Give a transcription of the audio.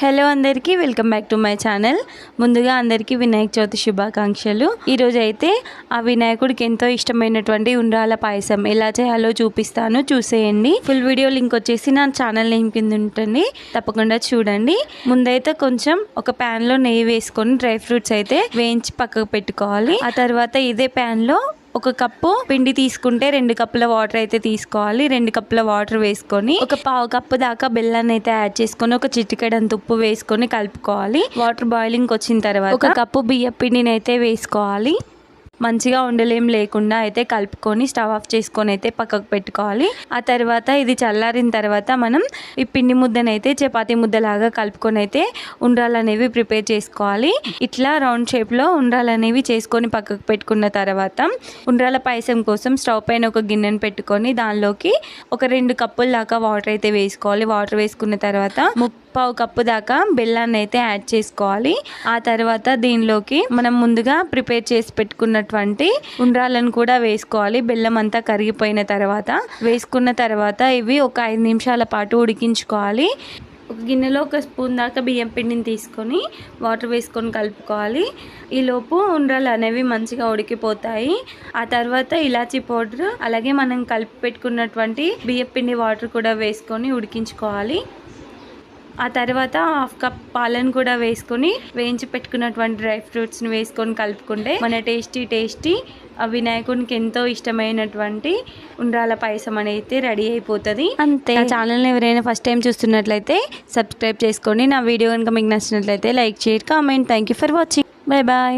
Hello అందరికీ welcome back to my channel. ముందుగా అందరికీ వినాయక చవితి శుభాకాంక్షలు. ఈరోజు అయితే ఆ వినాయకుడికి ఎంతో ఇష్టమైనటువంటి ఉండ్రాల పాయసం ఎలా చేయాలో చూపిస్తాను. చూసేయండి. ఫుల్ వీడియో లింక్ వచ్చేసి నా ఛానల్ నేమ్ కింద ఉంటుంది. తప్పకుండా చూడండి. ముందైతే కొంచెం ఒక ప్యాన్లో నెయ్యి వేసుకొని డ్రై ఫ్రూట్స్ అయితే వేయించి పక్కకు పెట్టుకోవాలి. ఆ తర్వాత ఇదే ప్యాన్లో ఒక కప్పు పిండి తీసుకుంటే రెండు కప్పుల వాటర్ అయితే తీసుకోవాలి. రెండు కప్పుల వాటర్ వేసుకొని ఒక పావు కప్పు దాకా బెల్లాన్ని అయితే యాడ్ చేసుకొని ఒక చిటికెడంత ఉప్పు వేసుకొని కలుపుకోవాలి. వాటర్ బాయిలింగ్ వచ్చిన తర్వాత ఒక కప్పు బియ్య పిండిని అయితే వేసుకోవాలి. మంచిగా ఉండలేం లేకుండా అయితే కలుపుకొని స్టవ్ ఆఫ్ చేసుకొని అయితే పక్కకు పెట్టుకోవాలి. ఆ తర్వాత ఇది చల్లారిన తర్వాత మనం ఈ పిండి ముద్దనైతే అయితే చపాతి ముద్దలాగా కలుపుకొని అయితే ఉండ్రాలు అనేవి ప్రిపేర్ చేసుకోవాలి. ఇట్లా రౌండ్ షేప్లో ఉండ్రాలు అనేవి చేసుకొని పక్కకు పెట్టుకున్న తర్వాత ఉండ్రాల పాయసం కోసం స్టవ్ పైన ఒక గిన్నెను పెట్టుకొని దానిలోకి ఒక రెండు కప్పుల దాకా వాటర్ అయితే వేసుకోవాలి. వాటర్ వేసుకున్న తర్వాత పావు కప్పు దాకా బెల్లాన్ని అయితే యాడ్ చేసుకోవాలి. ఆ తర్వాత దీనిలోకి మనం ముందుగా ప్రిపేర్ చేసి పెట్టుకున్నటువంటి ఉండ్రాలను కూడా వేసుకోవాలి. బెల్లం అంతా కరిగిపోయిన తర్వాత వేసుకున్న తర్వాత ఇవి ఒక ఐదు నిమిషాల పాటు ఉడికించుకోవాలి. ఒక గిన్నెలో ఒక స్పూన్ దాకా బియ్యం పిండిని తీసుకొని వాటర్ వేసుకొని కలుపుకోవాలి. ఈలోపు ఉండ్రాలు అనేవి మంచిగా ఉడికిపోతాయి. ఆ తర్వాత ఇలాచీ పౌడర్ అలాగే మనం కలిపి పెట్టుకున్నటువంటి బియ్యం పిండి వాటర్ కూడా వేసుకొని ఉడికించుకోవాలి. ఆ తర్వాత హాఫ్ కప్ పాలను కూడా వేసుకొని వేయించి పెట్టుకున్నటువంటి డ్రై ఫ్రూట్స్ని వేసుకొని కలుపుకుంటే మన టేస్టీ టేస్టీ ఆ వినాయకునికి ఎంతో ఇష్టమైనటువంటి ఉండ్రాల పాయసం అనేది రెడీ అయిపోతుంది. అంతే. నా ఛానల్ని ఎవరైనా ఫస్ట్ టైం చూస్తున్నట్లయితే సబ్స్క్రైబ్ చేసుకోండి నా వీడియో కనుక మీకు నచ్చినట్లయితే లైక్ చేయండి comment. Thank you for watching bye bye